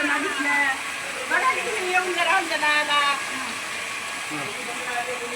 असं नदीतलं बघा की तुम्ही येऊन जरा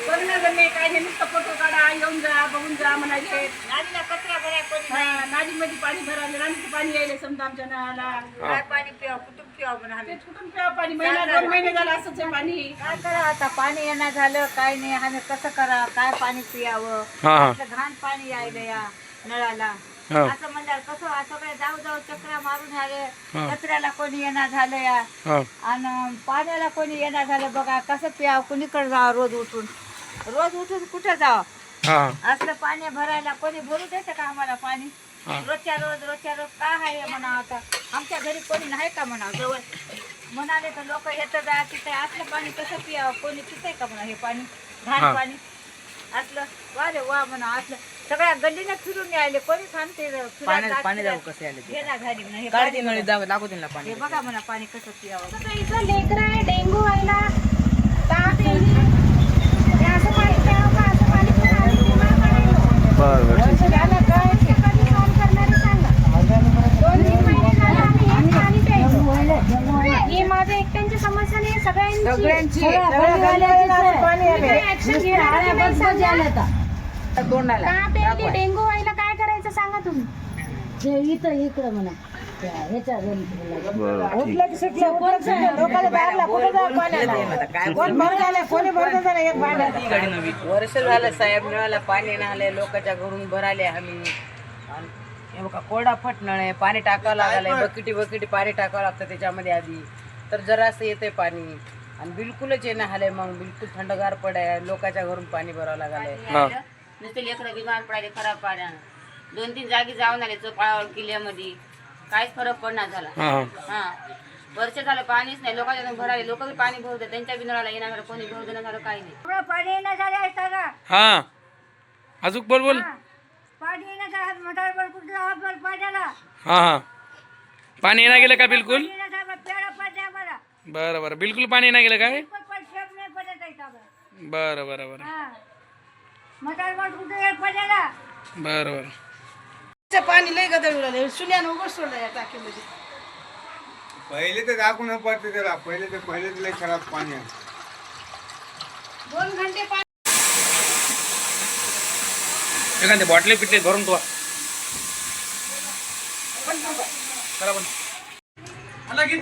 बघणं काय नाही नुसतं फोटो काढा येऊन जा बघून जा म्हणायचे. नालीला कचरा भराय कोणी नाही. नादीमध्ये पाणी राणीचं पाणी यायला समजा आमच्या नळाला काय पाणी कुठून म्हणून ते कुठून प्यावं पाणी? महिना दोन महिने झाला असंच आहे पाणी. काय करा आता पाणी येणं झालं काय नाही आम्ही कसं करा काय पाणी पियावं? हा हा. घाण पाणी यायलं या नळाला. हा. असं म्हणजे कसं असं काय जाऊ जाऊ चक्रा मारून आले. हा. कचऱ्याला कोणी येणार झालं या. हा. आणि पाण्याला कोणी येणार झालं बघा कसं पियावं कुणीकडे जावं रोज उठून? रोज उठून कुठं जावं? हा. असलं पाणी भरायला कोणी भरू देतं का आम्हाला पाणी? हा. रोजच्या रोज रोजच्या रोज काय आहे म्हणा आता? आमच्या घरी कोणी नाही का म्हणा जवळ? म्हणाले तर लोक येतं जा तिथे असलं पाणी कसं पियावं? कोणी पितंय का म्हणा हे पाणी? हा. घाण पाणी? असलं वा रे वा म्हणा असलं. सगळ्या गल्लीनं फिरून यायले कोणी सांगते पाणी पाणी जाऊ कसं आलं ते? घे ना घरी म्हणा हे काढते पाणी नळी. जाऊ दाखवते ना पाणी. हे बघा म्हणा पाणी कसं पियावं. लेकरं आहे डेंगू व्हायला. ताप येईल हे असं पाणी प्यावं का? असं पाणी पिऊन आम्ही बिमार पडायलो. बरं बरं असं झालं काय? कधी सहन करणारे सांगा. दोन तीन महिने झाले आम्ही हेच पाणी प्यायचो. ही माझ्या एकट्यांची समस्या नाही सगळ्यांची. ऍक्शन घेणार ताप येते डेंगू व्हायला काय करायचं सांगा तुम्ही? वर्ष झालं साहेब नळाला पाणी नाही आले लोकांच्या घरून भराले आम्ही. आणि हे बघा कोरडा फट नळ आहे पाणी टाकावं लागायला बकेटी बकेटी पाणी टाकावं लागतं त्याच्यामध्ये आधी. तर जरासं येते पाणी. आणि बिलकुलच येणं आलंय मग बिलकुल थंडगार पडाय लोकांच्या घरून पाणी भरावं लागायलंय हा. नुसते लेकरं बिमार पडायले खराब पाण्यानं दोन तीन जागी जाऊन आले चोपाळावर किल्ल्यामध्ये. काहीच फरक पडणार झाला. हा हा. वर्ष झालं पाणीच नाही लोकांच्या भरायले लोक बी पाणी भरतात त्यांच्या बिनळाला येणार कोणी भरू देणार झालं काही नाही. पाणी येणं झालं आहे सगळं. हा. अजून बोल बोल. पाणी येणं झालं मोटार कुठं हात भर पाण्याला? हा हा. पाणी येणार गेलं का बिलकुल? येणं झालं आम्हाला. बरं बरं. बिलकुल पाणी येणार गेलं काय? पण पण शेप नाही पडत आहे सगळं. बरं बरं बरं. हा मोटार बोट कुठे येत पडायला बरं बरं. पाणी लय गदळ उडाले सुल्यानं उघड सोडलं या टाकीमध्ये. पहिले तर दाखवून पडते त्याला पहिले तर पहिले तर लय खराब पाणी आहे. दोन घंटे पाणी एखादी बॉटले पिटले भरून तो पण आला की